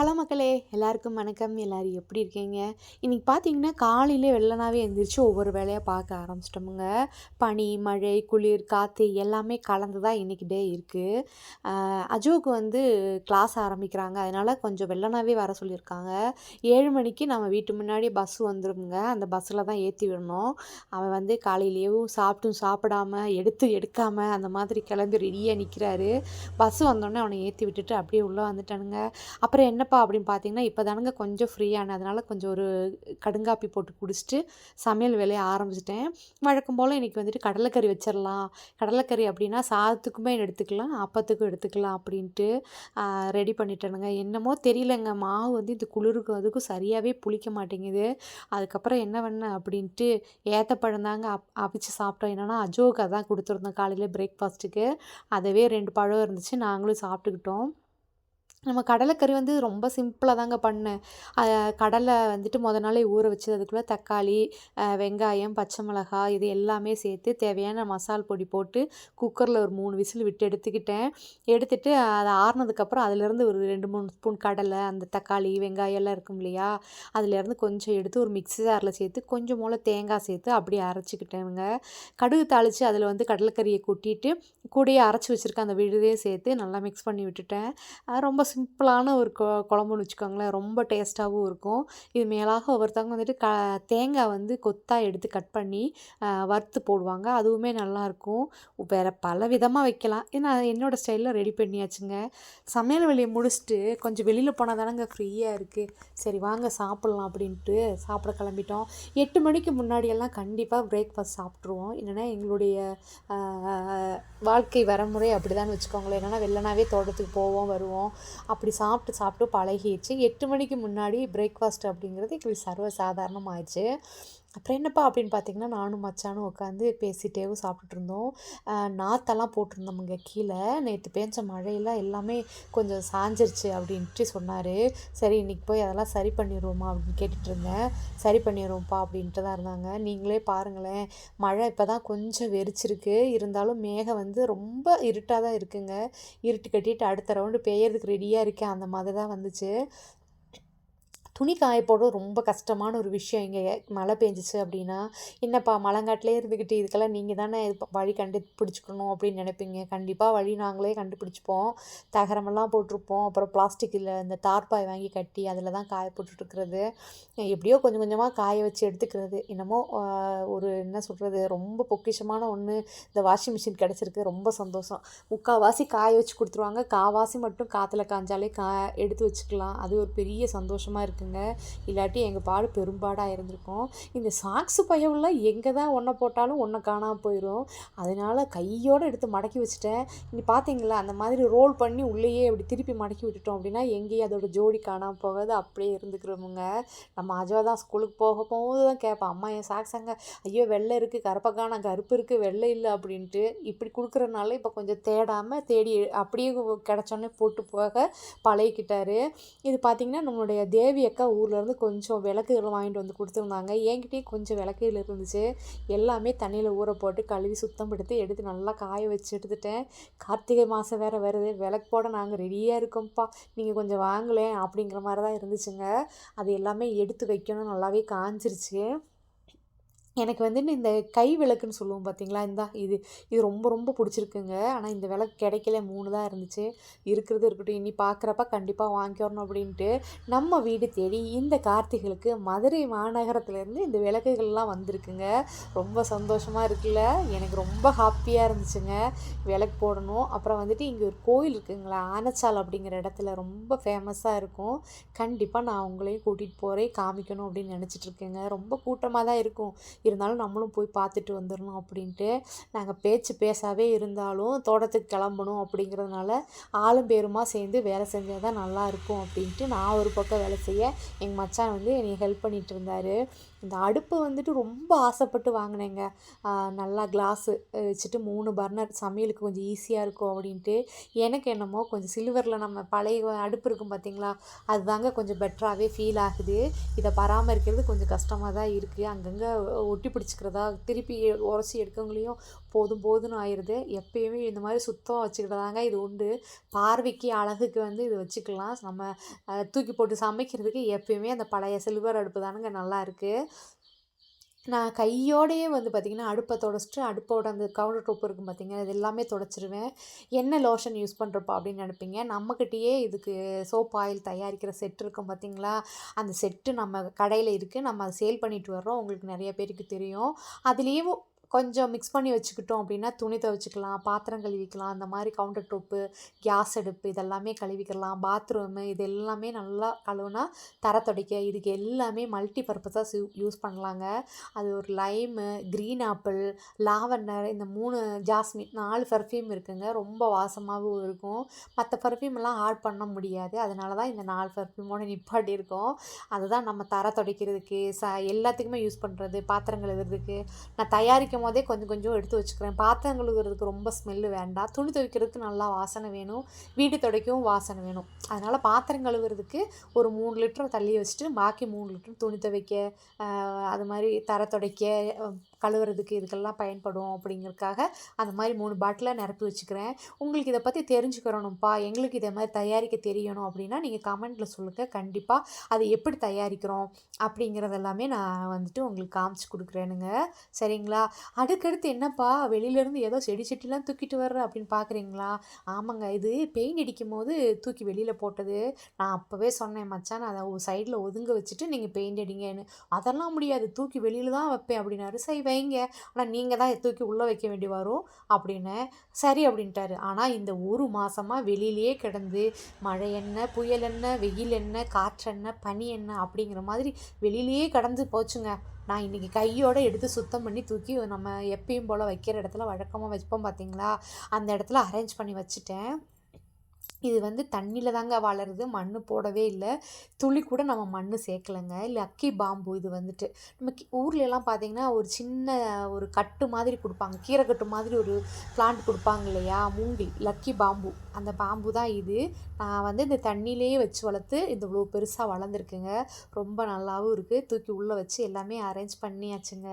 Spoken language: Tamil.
ஹலோ மக்களே எல்லாருக்கும் வணக்கம். எல்லோரும் எப்படி இருக்கீங்க? இன்றைக்கி பார்த்தீங்கன்னா காலையிலே வெள்ளனாவே எழுந்திரிச்சு ஒவ்வொரு வேலையாக பார்க்க ஆரம்பிச்சிட்டோமுங்க. பனி மழை குளிர் காற்று எல்லாமே கலந்து தான் இன்றைக்கி டே இருக்குது அஜோவுக்கு வந்து கிளாஸ் ஆரம்பிக்கிறாங்க. அதனால் கொஞ்சம் வெள்ளனாவே வர சொல்லியிருக்காங்க. ஏழு மணிக்கு நம்ம வீட்டு முன்னாடி பஸ் வந்துடுங்க அந்த பஸ்ஸில் தான் ஏற்றி விடணும். அவன் வந்து காலையிலேயும் சாப்பிட்டும் சாப்பிடாம எடுத்து எடுக்காமல் அந்த மாதிரி கிளம்பி ரெடியாக நிற்கிறாரு பஸ் வந்தோடனே அவனை ஏற்றி விட்டுட்டு அப்படியே உள்ளே வந்துட்டானுங்க. அப்புறம் என்ன என்னப்பா அப்படின்னு பார்த்தீங்கன்னா இப்போ தானுங்க கொஞ்சம் அதனால் கொஞ்சம் ஒரு கடுங்காப்பி போட்டு குடிச்சிட்டு சமையல் வேலையை ஆரம்பிச்சிட்டேன். வழக்கம் போல் இன்றைக்கி வந்துட்டு கடலைக்கறி வச்சிடலாம் கடலைக்கறி அப்படின்னா சாதத்துக்குமே எடுத்துக்கலாம் அப்பத்துக்கும் எடுத்துக்கலாம் அப்படின்ட்டு ரெடி பண்ணிட்டேனுங்க. என்னமோ தெரியலங்க. மாவு வந்து இந்த குளிருக்கு அதுக்கும் சரியாகவே புளிக்க மாட்டேங்குது. அதுக்கப்புறம் என்ன பண்ண அப்படின்ட்டு ஏத்தப்பழம் தாங்க அப் அவிச்சு சாப்பிட்டோம். என்னென்னா அஜோக்கு தான் கொடுத்துருந்தோம் காலையில் பிரேக்ஃபாஸ்ட்டுக்கு அதவே ரெண்டு பழம் இருந்துச்சு. நாங்களும் சாப்பிட்டுக்கிட்டோம். நம்ம கடலைக்கறி வந்து ரொம்ப சிம்பிளாக தாங்க பண்ணேன். கடலை வந்துட்டு முத நாளே ஊற வச்சு அதுக்குள்ளே தக்காளி வெங்காயம் பச்சை மிளகாய் இது எல்லாமே சேர்த்து தேவையான மசால் பொடி போட்டு குக்கரில் ஒரு மூணு விசில் விட்டு எடுத்துக்கிட்டேன். எடுத்துட்டு அதை ஆறுனதுக்கப்புறம் அதுலேருந்து ஒரு ரெண்டு மூணு ஸ்பூன் கடலை அந்த தக்காளி வெங்காயம் எல்லாம் இருக்கும் இல்லையா? அதுலேருந்து கொஞ்சம் எடுத்து ஒரு மிக்ஸி ஜாரில் சேர்த்து கொஞ்சம் போல் தேங்காய் சேர்த்து அப்படியே அரைச்சிக்கிட்டேங்க கடுகு தாளித்து அதில் வந்து கடலைக்கறியை கொட்டிட்டு கூடையே அரைச்சி வச்சுருக்க அந்த விடுதையும் சேர்த்து நல்லா மிக்ஸ் பண்ணி விட்டுட்டேன். ரொம்ப சிம்பிளான ஒரு கொ குழம்புன்னு வச்சுக்கோங்களேன். ரொம்ப டேஸ்ட்டாகவும் இருக்கும். இது மேலாக ஒவ்வொருத்தவங்க வந்துட்டு க தேங்காய் வந்து கொத்தாக எடுத்து கட் பண்ணி வறுத்து போடுவாங்க. அதுவுமே நல்லாயிருக்கும் வேறு பல விதமாக வைக்கலாம். ஏன்னா என்னோடய ஸ்டைலில் ரெடி பண்ணியாச்சுங்க. சமையல் வேலையை முடிச்சுட்டு கொஞ்சம் வெளியில் போனால் தானேங்க ஃப்ரீயாக இருக்குது சரி வாங்க சாப்பிட்லாம் அப்படின்ட்டு சாப்பிட கிளம்பிட்டோம். எட்டு மணிக்கு முன்னாடியெல்லாம் கண்டிப்பாக பிரேக்ஃபாஸ்ட் சாப்பிட்ருவோம் என்னென்னா எங்களுடைய வாழ்க்கை வரமுறை அப்படி தான் வச்சுக்கோங்களேன். என்னென்னா வெள்ளனாவே தோட்டத்துக்கு போவோம் வருவோம். அப்படி சாப்பிட்டு சாப்பிட்டு பழகிடுச்சு. எட்டு மணிக்கு முன்னாடி பிரேக்ஃபாஸ்ட் அப்படிங்கிறது எங்களுக்கு சர்வ சாதாரணமாகிடுச்சு அப்புறம் என்னப்பா அப்படின்னு பார்த்தீங்கன்னா நானும் மச்சானும் உட்காந்து பேசிட்டேவும் சாப்பிட்டுட்டு இருந்தோம். போட்டிருந்தோம் போட்டிருந்தோமுங்க கீழே. நேற்று பேஞ்ச மழையில் எல்லாமே கொஞ்சம் சாஞ்சிருச்சு அப்படின்ட்டு சொன்னார். சரி இன்றைக்கி போய் அதெல்லாம் சரி பண்ணிடுவோமா அப்படின்னு கேட்டுட்டு இருந்தேன். சரி பண்ணிடுவோம்ப்பா அப்படின்ட்டு தான் இருந்தாங்க. நீங்களே பாருங்களேன் மழை இப்போ தான் கொஞ்சம் வெறிச்சிருக்கு. இருந்தாலும் மேகம் வந்து ரொம்ப இருட்டாக தான் இருக்குங்க. இருட்டு கட்டிட்டு அடுத்த ரவுண்டு பெய்யறதுக்கு ஃப்ரீயாக இருக்கேன் அந்த மாதிரி தான் வந்துச்சு. துணி காய போட ரொம்ப கஷ்டமான ஒரு விஷயம் இங்கே. மழை பெஞ்சிச்சு அப்படின்னா என்னப்பா மலங்காட்டிலே இருந்துக்கிட்டு இதுக்கெல்லாம் நீங்கள் தானே இது வழி கண்டுபிடிச்சிக்கணும் அப்படின்னு நினைப்பீங்க. கண்டிப்பாக வழி நாங்களே கண்டுபிடிச்சிப்போம். தகரமெல்லாம் போட்டிருப்போம். அப்புறம் பிளாஸ்டிக்கில் இந்த தார்பாய் வாங்கி கட்டி அதில் தான் காய போட்டுட்ருக்கிறது எப்படியோ கொஞ்சம் கொஞ்சமாக காய வச்சு எடுத்துக்கிறது. என்னமோ ஒரு என்ன சொல்கிறது ரொம்ப பொக்கிஷமான ஒன்று இந்த வாஷிங் மிஷின் கிடச்சிருக்கு. ரொம்ப சந்தோஷம். முக்கால்வாசி காய வச்சு கொடுத்துருவாங்க. காவாசி மட்டும் காற்றுல காஞ்சாலே கா எடுத்து வச்சுக்கலாம். அது ஒரு பெரிய சந்தோஷமாக இருக்குங்க. இருந்துச்சுங்க இல்லாட்டி எங்கள் பாடு பெரும்பாடாக இருந்திருக்கும். இந்த சாக்ஸு பயவுலாம் எங்கே தான் ஒன்றை போட்டாலும் ஒன்றை காணாமல் போயிடும் அதனால் கையோடு எடுத்து மடக்கி வச்சுட்டேன். இனி பார்த்தீங்களா அந்த மாதிரி ரோல் பண்ணி உள்ளேயே அப்படி திருப்பி மடக்கி விட்டுட்டோம் அப்படின்னா எங்கேயும் அதோட ஜோடி காணாமல் போகாது. அப்படியே இருந்துக்கிறவங்க. நம்ம அஜவா தான் ஸ்கூலுக்கு போக போகும்போது தான் கேட்பேன். அம்மா என் சாக்ஸ் அங்கே ஐயோ வெள்ளை இருக்குது கருப்பை காணாம் கருப்பு இருக்குது வெள்ளை இல்லை அப்படின்ட்டு இப்படி கொடுக்குறனால இப்போ கொஞ்சம் தேடாமல் தேடி அப்படியே கிடச்சோன்னே போட்டு போக பழகிக்கிட்டாரு. இது பார்த்திங்கன்னா நம்மளுடைய தேவியை அக்கா ஊர்லேருந்து கொஞ்சம் விளக்குகள் வாங்கிட்டு வந்து கொடுத்துருந்தாங்க. என்கிட்டயும் கொஞ்சம் விளக்குகள் இருந்துச்சு. எல்லாமே தண்ணியில் ஊற போட்டு கழுவி சுத்தம் படுத்தி எடுத்து நல்லா காய வச்சு எடுத்துட்டேன். கார்த்திகை மாதம் வேறு வருது. விளக்கு போட நாங்கள் ரெடியாக இருக்கோம்ப்பா. நீங்கள் கொஞ்சம் வாங்கலேன் அப்படிங்கிற மாதிரி தான் இருந்துச்சுங்க. அது எல்லாமே எடுத்து வைக்கணும். நல்லாவே காஞ்சிருச்சு. எனக்கு வந்துட்டு இந்த கை விளக்குன்னு சொல்லுவோம் பார்த்தீங்களா? இந்தா இது இது ரொம்ப ரொம்ப பிடிச்சிருக்குங்க. ஆனால் இந்த விளக்கு கிடைக்கல. மூணு தான் இருந்துச்சு. இருக்கிறது இருக்கட்டும். இனி பார்க்குறப்ப கண்டிப்பாக வாங்கிக்கணும் அப்படின்ட்டு நம்ம வீடு தேடி இந்த கார்த்திகளுக்கு மதுரை மாநகரத்துலேருந்து இந்த விளக்குகள்லாம் வந்திருக்குங்க. ரொம்ப சந்தோஷமாக இருக்குல்ல. எனக்கு ரொம்ப ஹாப்பியாக இருந்துச்சுங்க. விளக்கு போடணும். அப்புறம் வந்துட்டு இங்கே ஒரு கோயில் இருக்குங்களா? ஆனச்சால் அப்படிங்கிற இடத்துல ரொம்ப ஃபேமஸாக இருக்கும். கண்டிப்பாக நான் உங்களையும் கூட்டிகிட்டு போகிறேன் காமிக்கணும் அப்படின்னு நினச்சிட்ருக்கேங்க ரொம்ப கூட்டமாக தான் இருக்கும். இருந்தாலும் நம்மளும் போய் பார்த்துட்டு வந்துடணும் அப்படின்ட்டு நாங்கள் பேச்சு பேசாவே இருந்தாலும் தோட்டத்துக்கு கிளம்பணும் அப்படிங்கிறதுனால ஆளும் பேருமா சேர்ந்து வேலை செஞ்சால் தான் நல்லாயிருக்கும் அப்படின்ட்டு நான் ஒரு பக்கம் வேலை செய்ய எங்கள் மச்சான் வந்து என்னை ஹெல்ப் பண்ணிகிட்டு இருந்தார். இந்த அடுப்பு வந்துட்டு ரொம்ப ஆசைப்பட்டு வாங்கினேங்க. நல்லா கிளாஸு வச்சுட்டு மூணு பர்னர் சமையலுக்கு கொஞ்சம் ஈஸியாக இருக்கும் அப்படின்ட்டு. எனக்கு என்னமோ கொஞ்சம் சில்வரில் நம்ம பழைய அடுப்பு இருக்கும் பார்த்திங்களா அதுதாங்க கொஞ்சம் பெட்டராகவே ஃபீல் ஆகுது. இதை பராமரிக்கிறது கொஞ்சம் கஷ்டமாக தான் இருக்குது அங்கங்கே ஒட்டி பிடிச்சிக்கிறதா? திருப்பி உரசி எடுக்கவங்களையும் போதும் போதும்னு ஆயிடுது எப்பயுமே இந்த மாதிரி சுத்தமாக வச்சுக்கிட்டதாங்க இது உண்டு. பார்வைக்கு அழகுக்கு வந்து இது வச்சுக்கலாம். நம்ம தூக்கி போட்டு சமைக்கிறதுக்கு எப்பயுமே அந்த பழைய சில்வர் அடுப்பு தானுங்க நல்லா இருக்குது நான் கையோடையே வந்து பார்த்திங்கன்னா அடுப்பை தொடச்சிட்டு அடுப்போட அந்த கவுண்டர் டோப் இருக்கும் பார்த்திங்கன்னா இது எல்லாமே தொடச்சிருவேன். என்ன லோஷன் யூஸ் பண்ணுறப்பா அப்படின்னு நினைப்பீங்க? நம்மக்கிட்டேயே இதுக்கு சோப் ஆயில் தயாரிக்கிற செட் இருக்கும் பார்த்திங்களா? அந்த செட்டு நம்ம கடையில் இருக்குது நம்ம அதை சேல் பண்ணிட்டு வர்றோம். உங்களுக்கு நிறைய பேருக்கு தெரியும். அதுலேயும் கொஞ்சம் மிக்ஸ் பண்ணி வச்சுக்கிட்டோம் அப்படின்னா துணி துவைச்சிக்கலாம் பாத்திரம் கழுவிக்கலாம் அந்த மாதிரி கவுண்டர் டோப்பு கேஸ் அடுப்பு இதெல்லாமே கழுவிக்கலாம் பாத்ரூமு இது எல்லாமே நல்லா கழுவுனா தர துடைக்க இதுக்கு எல்லாமே மல்டி பர்பஸாக யூஸ் பண்ணலாங்க. அது ஒரு லைமு க்ரீன் ஆப்பிள் லாவண்டர் இந்த மூணு ஜாஸ்மின் நாலு பர்ஃப்யூம் இருக்குங்க. ரொம்ப வாசமாகவும் இருக்கும். மற்ற பர்ஃப்யூம்லாம் ஆட் பண்ண முடியாது. அதனால தான் இந்த நாலு பர்ஃப்யூமோட நிப்பாட்டி இருக்கும். அதுதான் நம்ம தர துடைக்கிறதுக்கு ச எல்லாத்துக்குமே யூஸ் பண்ணுறது பாத்திரம் கழுவுறதுக்கு. நான் துவைக்கும் போதே கொஞ்சம் கொஞ்சம் எடுத்து வச்சுக்கிறேன். பாத்திரம் கழுவுறதுக்கு ரொம்ப ஸ்மெல்லு வேண்டாம். துணி துவைக்கிறதுக்கு நல்லா வாசனை வேணும். வீடு துடைக்கவும் வாசனை வேணும். அதனால் பாத்திரம் கழுவுறதுக்கு ஒரு மூணு லிட்டர் தள்ளி வச்சுட்டு பாக்கி மூணு லிட்டர் துணி துவைக்க அது மாதிரி தர துடைக்க கழுவுறதுக்கு இதுக்கெல்லாம் பயன்படும் அப்படிங்கிறதுக்காக அந்த மாதிரி மூணு பாட்டிலை நிரப்பி வச்சுக்கிறேன். உங்களுக்கு இதை பற்றி தெரிஞ்சுக்கிறணும்ப்பா எங்களுக்கு இதை மாதிரி தயாரிக்க தெரியணும் அப்படின்னா நீங்கள் கமெண்ட்டில் சொல்லுங்கள் கண்டிப்பாக அதை எப்படி தயாரிக்கிறோம் அப்படிங்கிறது எல்லாமே நான் வந்துட்டு உங்களுக்கு காமிச்சு கொடுக்குறேனுங்க. சரிங்களா? அடுக்கடுத்து என்னப்பா? வெளியிலேருந்து ஏதோ செடி செட்டிலாம் தூக்கிட்டு வர்ற அப்படின்னு பார்க்குறீங்களா ஆமாங்க. இது பெயிண்ட் அடிக்கும் போது தூக்கி வெளியில் போட்டது. நான் அப்போவே சொன்னேன் மச்சான் அதை சைடில் ஒதுங்க வச்சுட்டு நீங்கள் பெயிண்ட் அடிங்கன்னு. அதெல்லாம் முடியாது. தூக்கி வெளியில் தான் வைப்பேன் அப்படின்னாரு செய்வேன் வைங்க. ஆனால் நீங்கள் தான் தூக்கி உள்ளே வைக்க வேண்டி வரும் அப்படின்னு. சரி அப்படின்ட்டாரு. ஆனால் இந்த ஒரு மாதமாக வெளியிலேயே கிடந்து மழை என்ன புயல் என்ன வெயில் என்ன காற்றெண்ணெய் பனி என்ன அப்படிங்கிற மாதிரி வெளியிலேயே கடந்து போச்சுங்க. நான் இன்றைக்கி கையோடு எடுத்து சுத்தம் பண்ணி தூக்கி நம்ம எப்பயும் போல் வைக்கிற இடத்துல வழக்கமாக வைப்போம் பார்த்தீங்களா அந்த இடத்துல அரேஞ்ச் பண்ணி வச்சுட்டேன். இது வந்து தண்ணியில் தாங்க வளருது. மண் போடவே இல்லை. துளி கூட நம்ம மண் சேர்க்கலைங்க லக்கி பாம்பு இது வந்துட்டு. நம்ம ஊர்லெலாம் பார்த்தீங்கன்னா ஒரு சின்ன ஒரு கட்டு மாதிரி கொடுப்பாங்க. கீரை கட்டு மாதிரி ஒரு பிளான்ட் கொடுப்பாங்க இல்லையா? மூங்கில் லக்கி பாம்பு. அந்த பாம்பு தான் இது. நான் வந்து இந்த தண்ணியிலேயே வச்சு வளர்த்து இந்த இவ்வளோ பெருசாக வளர்ந்துருக்குங்க. ரொம்ப நல்லாவும் இருக்குது தூக்கி உள்ளே வச்சு எல்லாமே அரேஞ்ச் பண்ணியாச்சுங்க.